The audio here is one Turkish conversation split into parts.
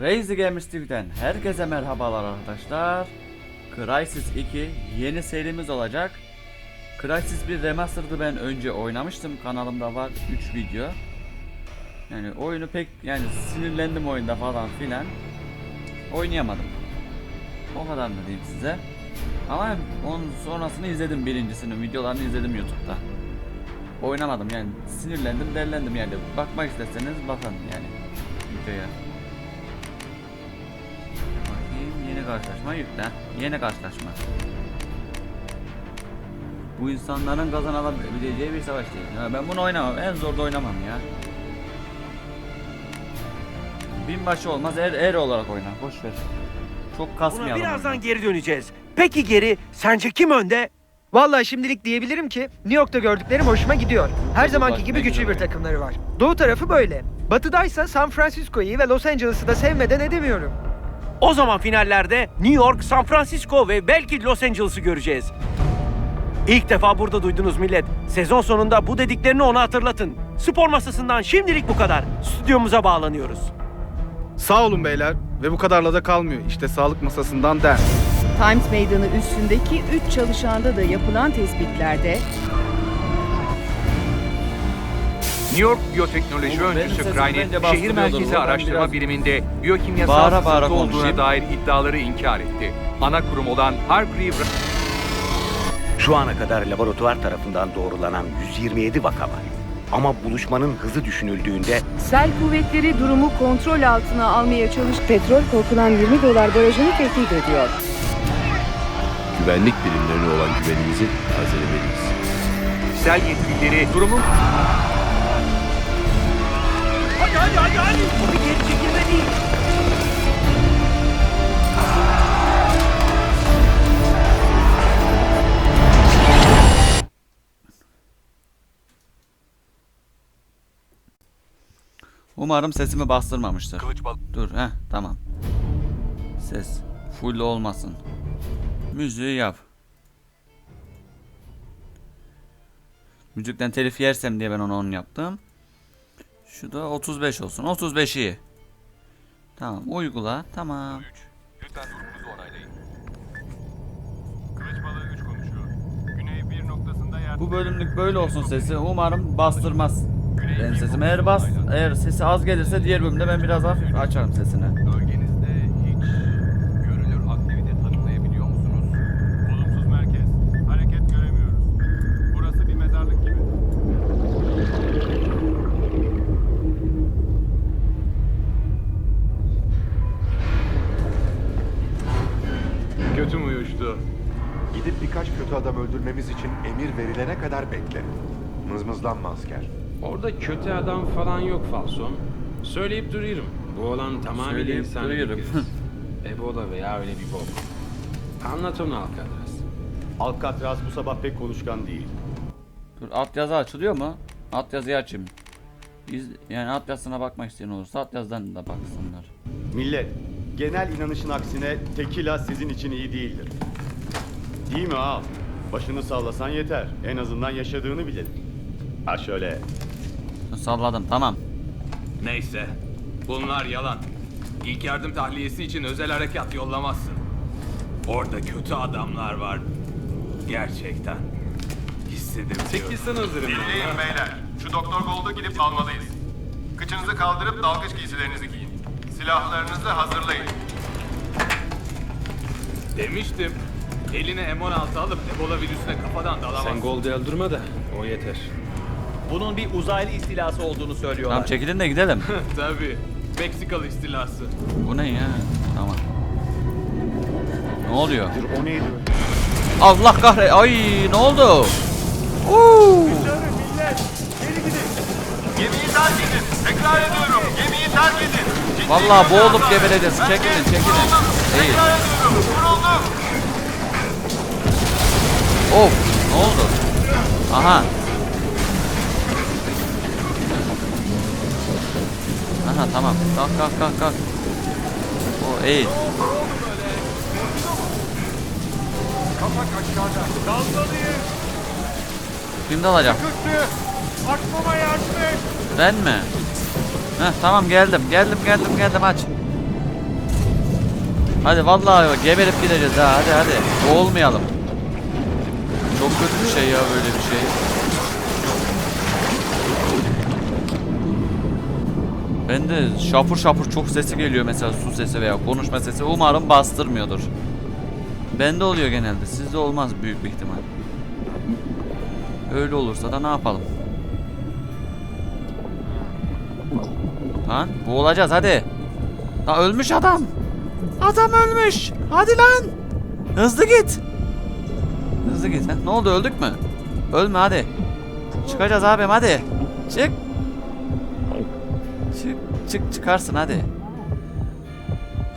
Crazy Gamers TV'den herkese merhabalar arkadaşlar. Crysis 2 yeni serimiz olacak. Crysis 1 Remastered'ı ben önce oynamıştım. Kanalımda var 3 video. Yani oyunu pek yani sinirlendim oyunda falan filan. Oynayamadım. O kadar mı diyeyim size. Ama onun sonrasını izledim birincisini, videolarını izledim YouTube'da. Oynamadım yani sinirlendim, derlendim yani. Bakmak isterseniz bakın yani videoya. Karşılaşma yükle. Yeni karşılaşma. Bu insanların kazanabileceği bir savaş değil. Ya ben bunu oynamam. En zorda oynamam ya. Binbaşı olmaz. Er, er olarak oyna. Boş ver. Çok Buna kasmayalım. birazdan oyunu. geri döneceğiz. Peki geri sence kim önde? Vallahi şimdilik diyebilirim ki New York'ta gördüklerim hoşuma gidiyor. Her zamanki gibi güçlü bir takımları var. Doğu tarafı böyle. Batıdaysa San Francisco'yu ve Los Angeles'ı da sevmeden edemiyorum. O zaman finallerde New York, San Francisco ve belki Los Angeles'ı göreceğiz. İlk defa burada duydunuz millet. Sezon sonunda bu dediklerini ona hatırlatın. Spor masasından şimdilik bu kadar. Stüdyomuza bağlanıyoruz. Sağ olun beyler ve bu kadarla da kalmıyor. İşte sağlık masasından der. Times Meydanı üstündeki 3 çalışanda da yapılan tespitlerde New York Biyoteknoloji Oğlum, öncüsü bence şehir merkezi araştırma biraz biriminde biyokimyasal bağıra bağıra olduğuna konuşayım. dair iddiaları inkar etti. Ana kurum olan Hargreave Şu ana kadar laboratuvar tarafından doğrulanan 127 vaka var. Ama buluşmanın hızı düşünüldüğünde sel kuvvetleri durumu kontrol altına almaya çalış petrol korkulan 20 dolar barajını tehdit ediyor. güvenlik birimlerine olan güvenimizi tazelemeliyiz. sel yetkilileri durumun Hadi hadi hadi hadi. Bu bir geri çekilme değil. Umarım sesimi bastırmamıştır. kılıç bal Dur heh tamam. Ses full olmasın. Müziği yap. Müzikten telif yersem diye ben onu onu yaptım. Şu da 35 olsun. 35 iyi. Tamam uygula. Tamam. Lütfen durumunuzu onaylayın. Kılıç balığı 3 konuşuyor. Güney bir noktasında yer... Bu bölümlük böyle olsun sesi. Umarım bastırmaz. Ben sesimi eğer bas eğer sesi az gelirse diğer bölümde ben biraz hafif açarım sesini. Bölgenizde falan yok Falson. Söyleyip duruyorum. Bu olan tamamıyla Söyleyip insan duruyorum. bir virüs. Ebola veya öyle bir bok. Anlat onu Alcatraz. Alcatraz bu sabah pek konuşkan değil. Dur alt yazı açılıyor mu? Alt yazıyı açayım. Biz, yani alt yazısına bakmak isteyen olursa alt yazıdan da baksınlar. Millet, genel inanışın aksine tekila sizin için iyi değildir. Değil mi ağam? Başını sallasan yeter. En azından yaşadığını bilelim. Ha şöyle. Salladım tamam. Neyse. Bunlar yalan. İlk yardım tahliyesi için özel harekat yollamazsın. Orada kötü adamlar var. Gerçekten. Hissedebiliyorum. Çekilsen hazırım. Dinleyin beyler. Şu Doktor Gold'u gidip almalıyız. Kıçınızı kaldırıp dalgıç giysilerinizi giyin. Silahlarınızı hazırlayın. Demiştim. Eline M16 alıp Ebola virüsüne kafadan dalamaz. Sen Gold'u öldürme de o yeter. Bunun bir uzaylı istilası olduğunu söylüyorlar. Tamam çekilin de gidelim. Tabii. Meksikalı istilası. Bu ne ya? Tamam. Ne oluyor? O neydi? Allah kahre. Ay ne oldu? Oo! Gemiyi terk edin. Tekrar ediyorum. Gemiyi terk edin. Ciddi Vallahi boğulup gebereceğiz. Çekilin çekilin. Vurulduk. Değil. Tekrar ediyorum. Of ne oldu? Aha. Aha tamam. Kalk kalk kalk kalk. O eğil. Kapak aşağıda. Kalmalıyız. Kim dalacak? Kötü. Açmama yardım et. Ben mi? Heh tamam geldim geldim geldim geldim aç. Hadi vallahi geberip gideceğiz ha hadi hadi. Boğulmayalım. Çok kötü bir şey ya böyle bir şey. Ben de şapur şapur çok sesi geliyor mesela su sesi veya konuşma sesi. Umarım bastırmıyordur. Bende oluyor genelde. Sizde olmaz büyük bir ihtimal. Öyle olursa da ne yapalım? Lan boğulacağız hadi. Ha ölmüş adam. Adam ölmüş. Hadi lan. Hızlı git. Hızlı git. Ha? Ne oldu öldük mü? Ölme hadi. Çıkacağız abim hadi. Çık. Çık çık çıkarsın hadi.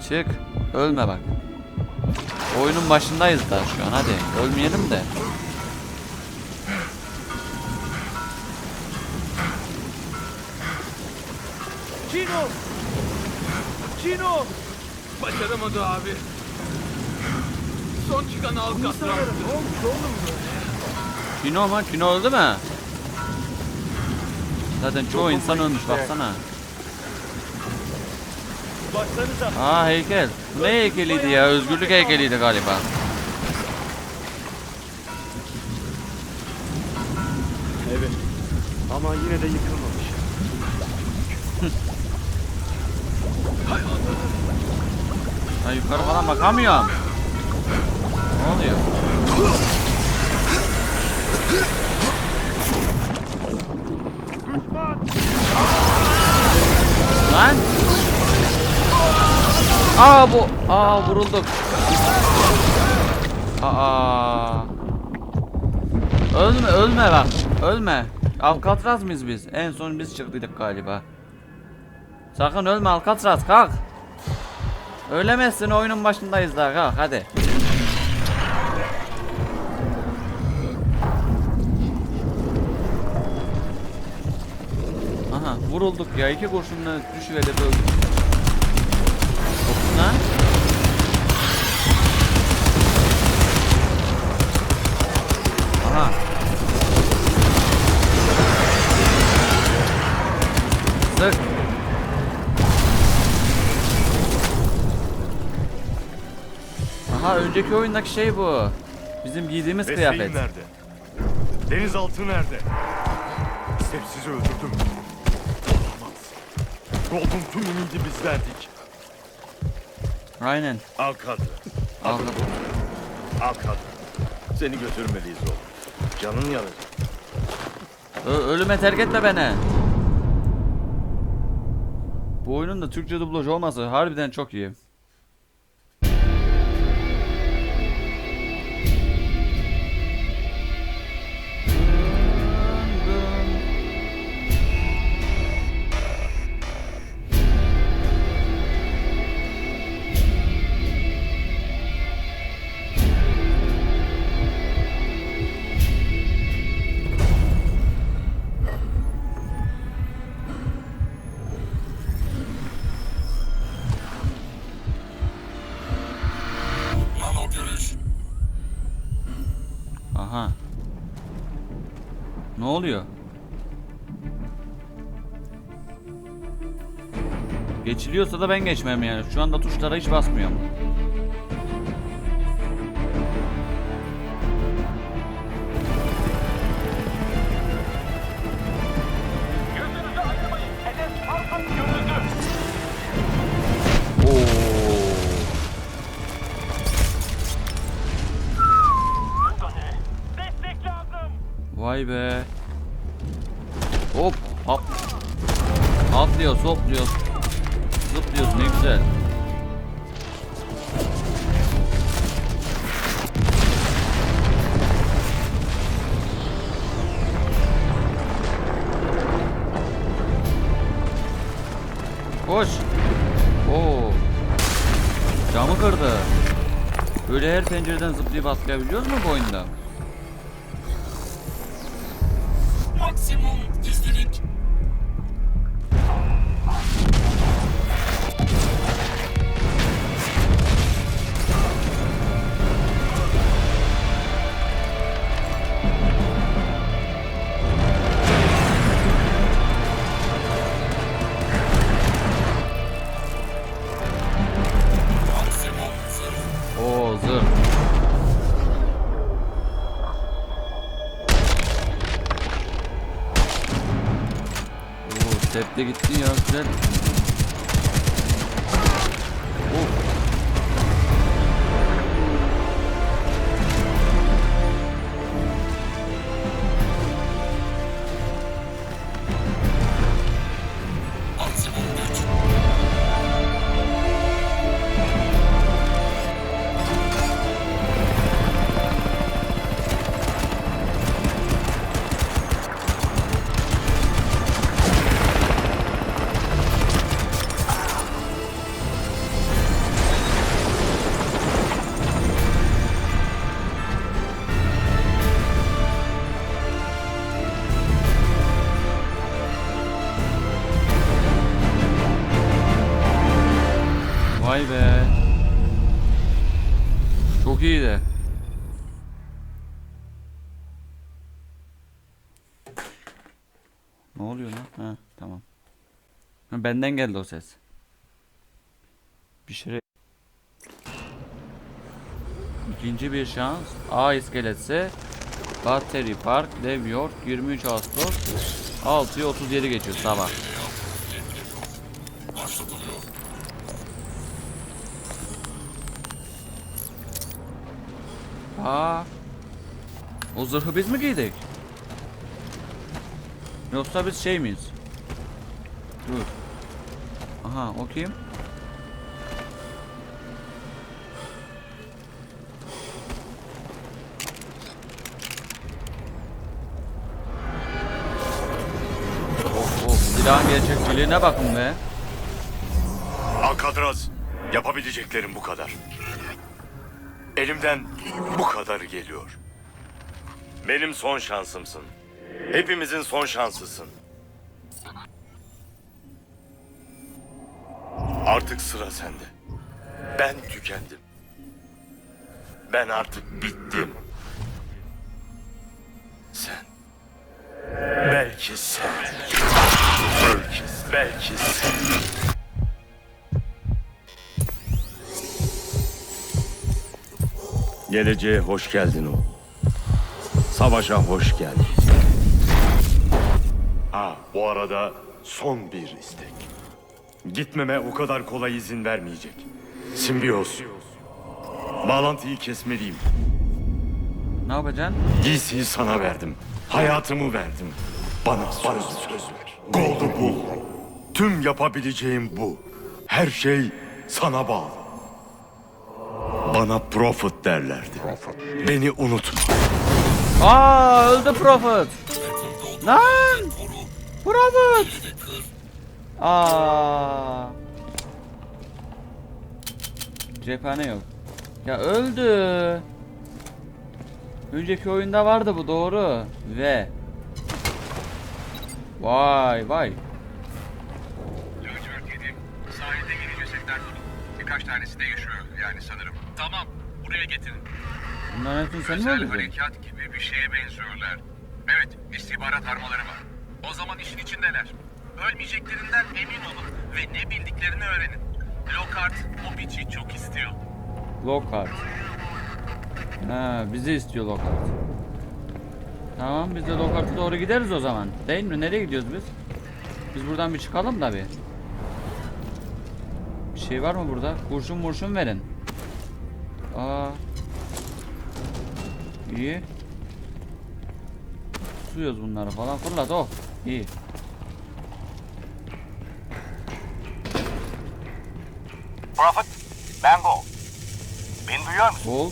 Çık. Ölme bak. Oyunun başındayız daha şu an hadi. Ölmeyelim de. Çino! Çino! Başaramadı abi. Son çıkan Alcatraz. Kino mu? Kino öldü mü? Zaten çoğu insan ölmüş baksana. Baksanıza. Aa heykel. Ne heykeliydi ya? Özgürlük heykeliydi galiba. Evet. Ama yine de yıkılmamış. Ha yukarı falan bakamıyorum. Ne oluyor? Aa bu, aa vurulduk. Aa. Ölme, ölme bak. Ölme. Alcatraz mıyız biz? En son biz çıktıydık galiba. Sakın ölme Alcatraz kalk. Ölemezsin oyunun başındayız daha kalk hadi. Aha vurulduk ya iki kurşunla düşüverip öldük. Lan. Aha. Sık. Aha önceki oyundaki şey bu. Bizim giydiğimiz kıyafet. nerede? Denizaltı nerede? Sepsizi öldürdüm. Olamaz. Gold'un tüm ümidi biz Aynen. Alcatraz. Al. Alcatraz. Seni götürmeliyiz oğlum. Canın yanacak. Ö- ölüme terk etme beni. Bu oyunun da Türkçe dublaj olması harbiden çok iyi. Aha. Ne oluyor? Geçiliyorsa da ben geçmem yani. Şu anda tuşlara hiç basmıyorum. Koş. Oo. Camı kırdı. Böyle her pencereden zıplayıp atlayabiliyor mu bu oyunda? Maksimum güzel. Ne oluyor lan? Ha tamam. Ha, benden geldi o ses. Bir şey. İkinci bir şans. A iskelesi. Battery Park, New York, 23 Ağustos. 6'ya 37 geçiyor sabah. Aa. O zırhı biz mi giydik? Yoksa biz şey miyiz? Dur. Aha o kim? Of of silahın gerçekçiliğine bakın be. Alcatraz, yapabileceklerim bu kadar. Elimden bu kadarı geliyor. Benim son şansımsın. Hepimizin son şansısın. Artık sıra sende. Ben tükendim. Ben artık bittim. Sen. Belki sen. Belki, belki sen. Geleceğe hoş geldin o. Savaşa hoş geldin. Ha, bu arada son bir istek. Gitmeme o kadar kolay izin vermeyecek. Simbiyoz. Bağlantıyı kesmeliyim. Ne yapacaksın? Giysiyi sana verdim. Hayatımı verdim. Bana söz, söz ver. Gold'u bul. Tüm yapabileceğim bu. Her şey sana bağlı. Bana Prophet derlerdi. Beni unutma. Aa öldü Prophet. Lan! Prophet! Aa. Cephane yok. Ya öldü. Önceki oyunda vardı bu doğru. Ve Vay vay. Sahilde yeni cesetler buldum. Birkaç tanesi de yaşıyor yani sanırım. Tamam, buraya getirin. Bunların hepsini sen mi Özel öldürdün? harekat gibi bir şeye benziyorlar. Evet, istihbarat armaları var. O zaman işin içindeler. Ölmeyeceklerinden emin olun ve ne bildiklerini öğrenin. Lockhart o biçi çok istiyor. Lockhart. Ha, bizi istiyor Lockhart. Tamam biz de Lockhart'a doğru gideriz o zaman. Değil mi? Nereye gidiyoruz biz? Biz buradan bir çıkalım da bir. Bir şey var mı burada? Kurşun murşun verin. Aa. İyi. Tutuyoruz bunları falan. Fırlat oh. İyi. Prophet, ben Gold. Beni duyuyor musun? Gold.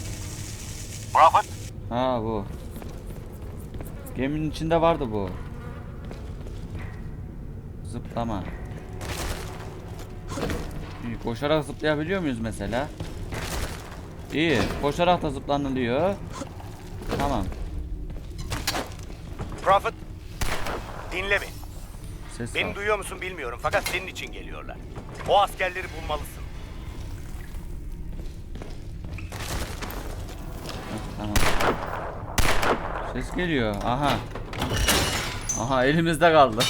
Prophet, Ha bu. Geminin içinde vardı bu. Zıplama. İyi, koşarak zıplayabiliyor muyuz mesela? İyi. Koşarak da zıplanılıyor. Tamam. Prophet, dinle beni. Ses Beni al. duyuyor musun bilmiyorum fakat senin için geliyorlar. O askerleri bulmalısın. Tamam. Ses geliyor. Aha. Aha elimizde kaldı.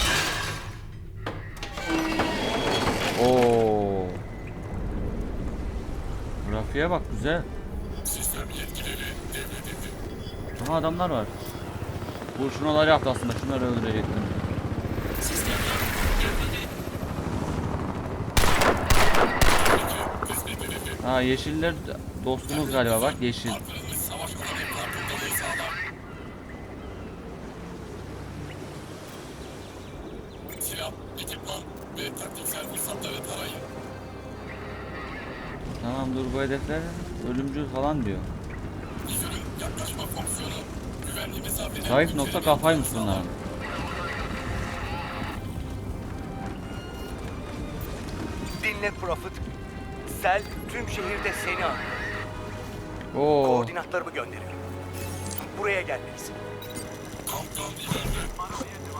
Oo. Grafiğe bak güzel. Aha adamlar var. Kurşun yaptı aslında. Şunları öldürecektim. Ha yeşiller dostumuz galiba bak yeşil. Tamam dur bu hedefler ölümcül falan diyor. Zayıf nokta kafaymış bunların. Dinle Prophet. Sel tüm şehirde seni arıyor. Oo. Koordinatlarımı gönderiyorum. Buraya gelmelisin.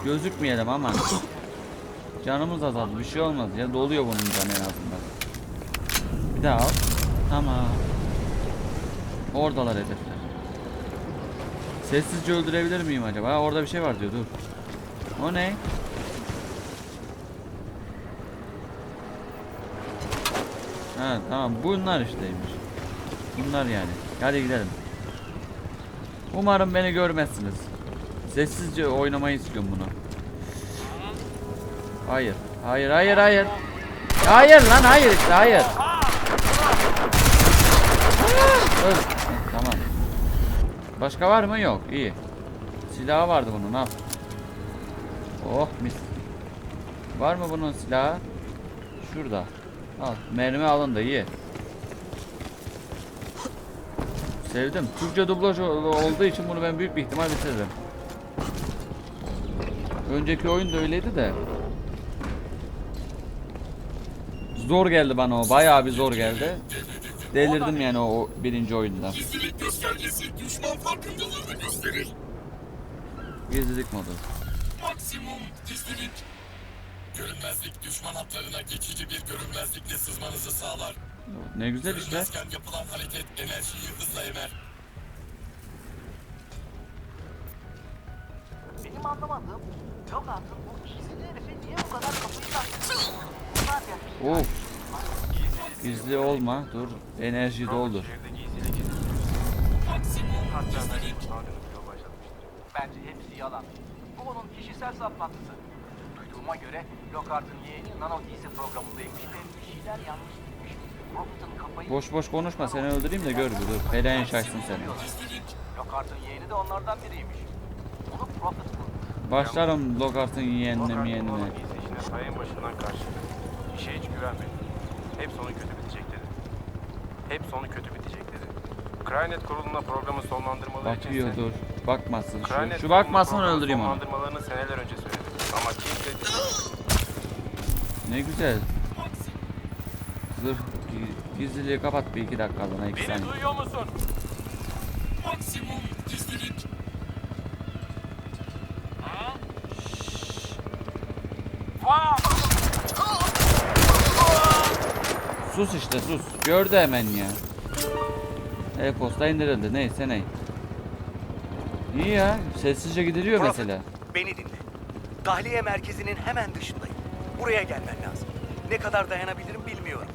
Gözükmeyelim ama. Canımız azaldı. Bir şey olmaz ya. Doluyor bunun canı en azından. Bir daha al. Tamam. Oradalar hedefler. Sessizce öldürebilir miyim acaba? Orada bir şey var diyor. Dur. O ne? Ha tamam. Bunlar işteymiş. Bunlar yani. Hadi gidelim. Umarım beni görmezsiniz. Sessizce oynamayı istiyorum bunu. Hayır. Hayır, hayır, hayır. Hayır lan, hayır işte, hayır. Öl. Tamam. Başka var mı? Yok. İyi. Silahı vardı bunun. Al. Oh mis. Var mı bunun silahı? Şurada. Al. Mermi alın da iyi. Sevdim. Türkçe dublaj ol- olduğu için bunu ben büyük bir ihtimal bitiririm. Önceki oyun da öyleydi de. Zor geldi bana o. Bayağı bir zor geldi. Delirdim yani o birinci oyunda. Gizlilik göstergesi düşman farkındalığını gösterir. Gizlilik modu. Maksimum gizlilik. Görünmezlik düşman hatlarına geçici bir görünmezlikle sızmanızı sağlar. Ne güzel işte. Görünmezken yapılan hareket enerjiyi hızla emer. Benim anlamadığım yok artık bu gizli herifi niye bu kadar kafayı taktı? Of. Gizli olma. Dur. Enerji doldur. Bence hepsi yalan. Bu onun kişisel saplantısı. Duyduğuma göre Lockhart'ın yeğeni Nano DC programındaymış ve bir şeyler yanlış gitmiş. Robot'un kafayı... Boş boş konuşma seni öldüreyim de gör bir dur. Feleğin şaşsın seni. Lockhart'ın yeğeni de onlardan biriymiş. Onu Prophet. Başlarım Logart'ın yeğenine miyenine. işine sayın başından karşı. İşe hiç güvenmedim. Hep sonu kötü bitecek dedi. Hep sonu kötü bitecek dedi. Crynet kuruluna programı sonlandırmaları için Bakıyor dur. Bakmasın. Şu, şu programı öldüreyim onu. Sonlandırmalarını seneler önce söyledim. Ama kimse Ne güzel. Zırh gi- gizliliği kapat bir iki dakikalığına iki Beni saniye. duyuyor musun? Maksimum gizlilik. Sus işte sus. Gördü hemen ya. E-posta indirildi. Neyse ney. İyi ya. Sessizce gidiliyor Prophet, mesela. Beni dinle. Tahliye merkezinin hemen dışındayım. Buraya gelmen lazım. Ne kadar dayanabilirim bilmiyorum.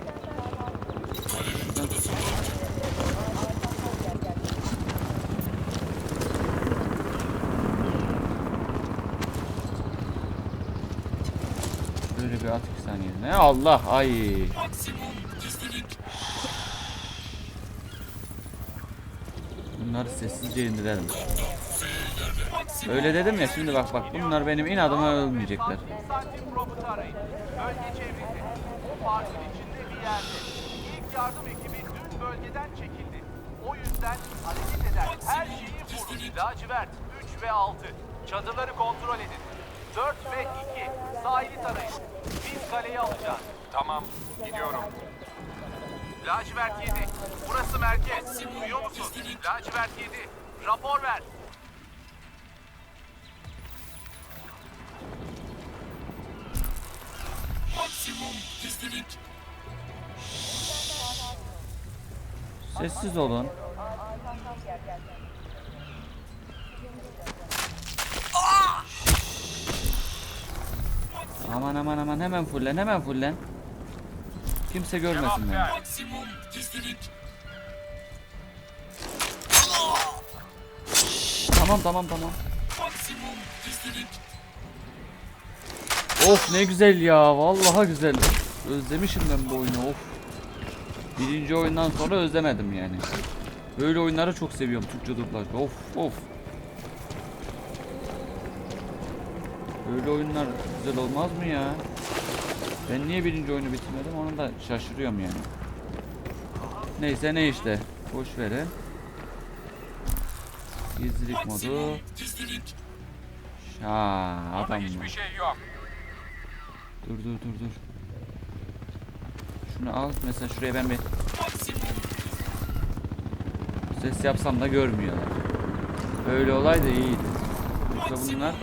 Böyle bir at saniye. Ne Allah ay. Bunları sessizce indirelim. Öyle dedim ya şimdi bak bak bunlar benim inadıma ölmeyecekler. Yardım ekibi dün bölgeden çekildi. O yüzden hareket eden her şeyi vurun. Lacivert 3 ve 6. Çadırları kontrol edin. 4 ve 2. Sahili tarayın. Biz kaleyi alacağız. Tamam, gidiyorum. Lacivert 7. Burası merkez. Duyuyor musun? Lacivert 7. Rapor ver. Maksimum gizlilik. Sessiz olun. Aman aman aman hemen fullen hemen fullen. Kimse görmesin beni. Maksimum gizlilik. Tamam tamam tamam. Maksimum gizlilik. Of ne güzel ya. Vallahi güzel. Özlemişim ben bu oyunu. Of. Birinci oyundan sonra özlemedim yani. Böyle oyunları çok seviyorum Türkçe dublaj. Of of. Böyle oyunlar güzel olmaz mı ya? Ben niye birinci oyunu bitirmedim onu da şaşırıyorum yani. Neyse ne işte. Boş verin. Gizlilik modu. Ha adam mı? Hiçbir şey yok. Dur dur dur dur. Şunu al mesela şuraya ben bir ses yapsam da görmüyorlar. Böyle olay da iyiydi. Yoksa bunlar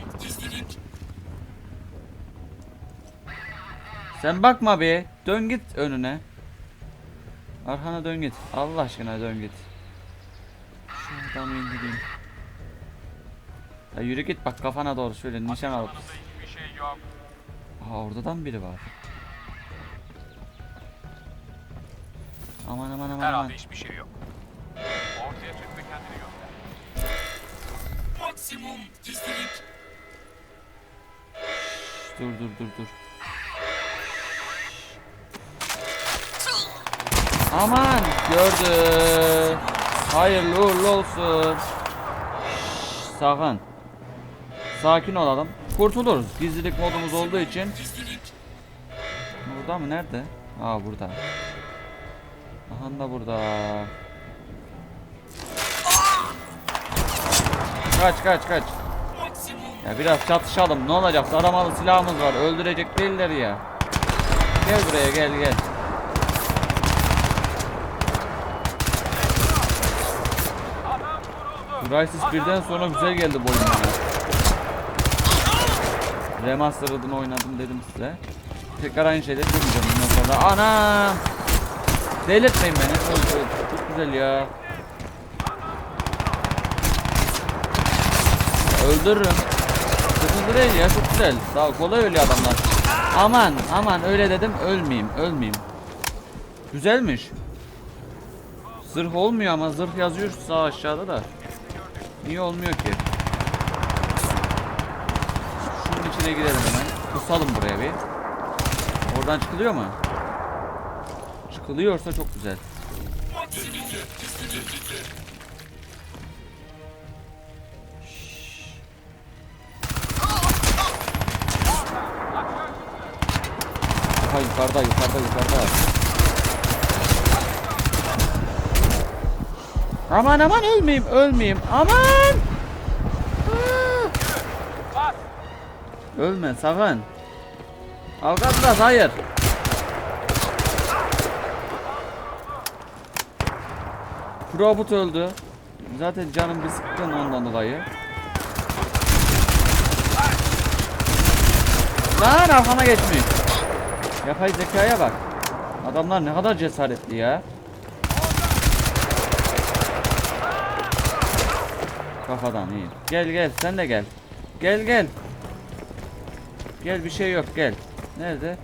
Sen bakma be. Dön git önüne. Arkana dön git. Allah aşkına dön git. Şu adamı indireyim. Ya yürü git bak kafana doğru şöyle nişan alıp. Hiçbir şey yok. Aha orada da mı biri var? Aman aman aman aman. Herhalde hiçbir şey yok. Ortaya çık ve kendini göster. Maksimum gizlilik. Dur dur dur dur. Aman gördü. Hayırlı uğurlu olsun. Sakın. Sakin olalım. Kurtuluruz. Gizlilik modumuz olduğu için. Burada mı? Nerede? Aa burada. Aha da burada. Kaç kaç kaç. Ya biraz çatışalım. Ne olacak? Aramalı silahımız var. Öldürecek değiller ya. Gel buraya gel gel. Crysis 1'den sonra güzel geldi bu oyun bana. Remastered'ını oynadım dedim size. Tekrar aynı şeyleri demeyeceğim bundan sonra. Ana! Delirtmeyin beni. Öl, öl. Çok güzel ya. Öldürürüm. Sıkıntı değil ya çok güzel. Daha kolay ölüyor adamlar. Aman aman öyle dedim ölmeyeyim ölmeyeyim. Güzelmiş. Zırh olmuyor ama zırh yazıyor sağ aşağıda da. Niye olmuyor ki? İçine girelim hemen. Kusalım buraya bir. Oradan çıkılıyor mu? Çıkılıyorsa çok güzel. Ha yukarıda yukarıda yukarıda. Aman aman ölmeyeyim ölmeyeyim aman. Ölme sakın. Alcatraz hayır. Probot öldü. Zaten canım bir sıkkın ondan dolayı. Lan arkama geçmiş. Yapay zekaya bak. Adamlar ne kadar cesaretli ya. Kafadan iyi. Gel gel sen de gel. Gel gel. Gel bir şey yok gel. Nerede?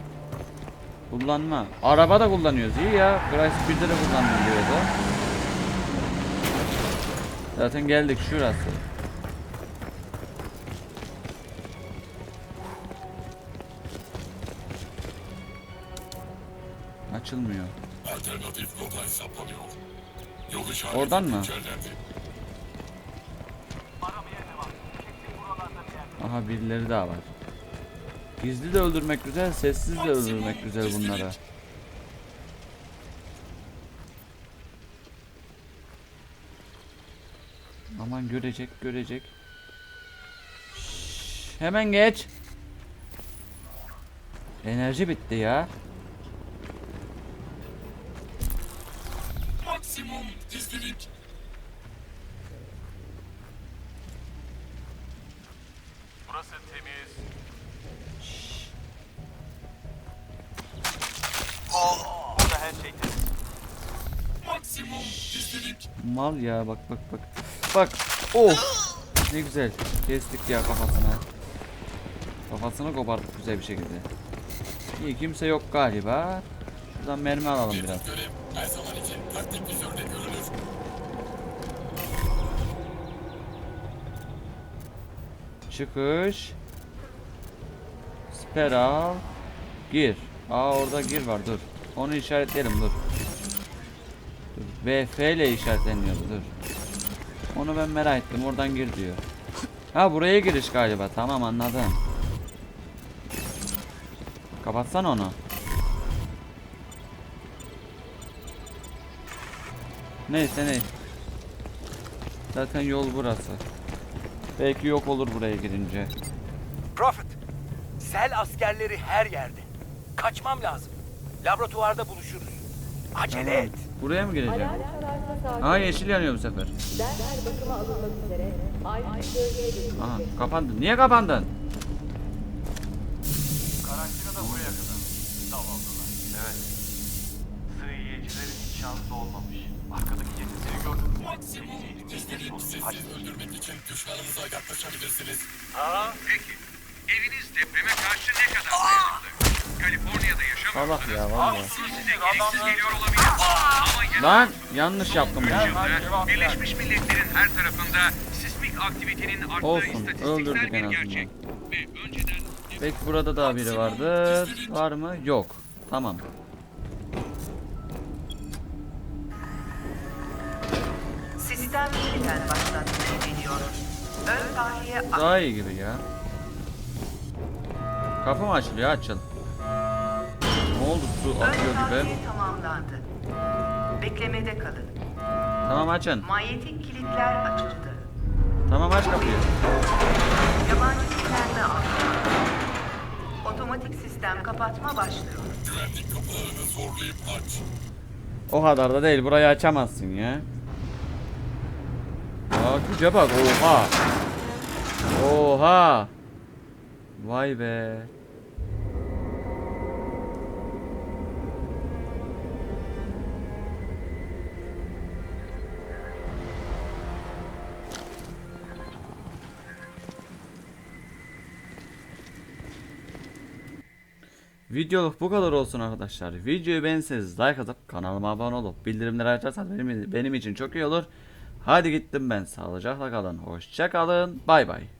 Kullanma. Araba da kullanıyoruz iyi ya. Crysis 1'de de kullanılıyordu. Zaten geldik şurası. Açılmıyor. Alternatif rota hesaplanıyor. Yol işareti Oradan mı? güncellendi. Aha birileri daha var. Gizli de öldürmek güzel, sessiz de öldürmek güzel bunlara. Aman görecek, görecek. Şşş, hemen geç. Enerji bitti ya. Maksimum gizlilik. Mal ya bak bak bak. Bak. Oh. Ne güzel. Kestik ya kafasına. Kafasını kopardık güzel bir şekilde. İyi kimse yok galiba. Şuradan mermi alalım biraz. Çıkış. Siper al. Gir. Aa orada gir var dur. Onu işaretleyelim dur. Dur. VF ile işaretleniyor dur. Onu ben merak ettim oradan gir diyor. Ha buraya giriş galiba tamam anladım. Kapatsana onu. Neyse neyse. Zaten yol burası. Belki yok olur buraya girince. Prophet, sel askerleri her yerde. Kaçmam lazım. Laboratuvarda buluşuruz. Acele et. Buraya mı gireceğim? Aa yeşil yanıyor bu sefer. Aha kapandı. Niye kapandın? Karantina da buraya kadar. Zavallılar. Evet. Sığ yiyecilerin hiç şansı olmamış. Arkadaki gördün mü? Maksimum istediğim sessiz öldürmek için düşmanınıza yaklaşabilirsiniz. Aa, peki. Eviniz depreme karşı ne kadar dayanıklı? Allah ya vallahi. geliyor. Lan yanlış yaptım ya. Birleşmiş Milletler'in her tarafında sismik aktivitenin arttığı Olsun öldürdük bir en azından. gerçek. Ve önceden Belki burada daha biri vardır. Var mı? Yok. Tamam. Sistem yeniden başlatmaya deniyor. Ön tahliye Daha iyi gibi ya. Kapı mı açılıyor? Açıl. Oldu su akıyor gibi. tamamlandı. Beklemede kalın. Tamam açın. Manyetik kilitler açıldı. Tamam aç kapıyı. Yabancı dinlenme aldı. Otomatik sistem kapatma başlıyor. Güvenlik kapılarını zorlayıp aç. O kadar da değil. Burayı açamazsın ya. Aa güce bak. Oha. Oha. Vay be. Videoluk bu kadar olsun arkadaşlar. Videoyu beğenseniz like atıp kanalıma abone olup bildirimleri açarsanız benim, benim için çok iyi olur. Hadi gittim ben. Sağlıcakla kalın. Hoşça kalın. Bay bay.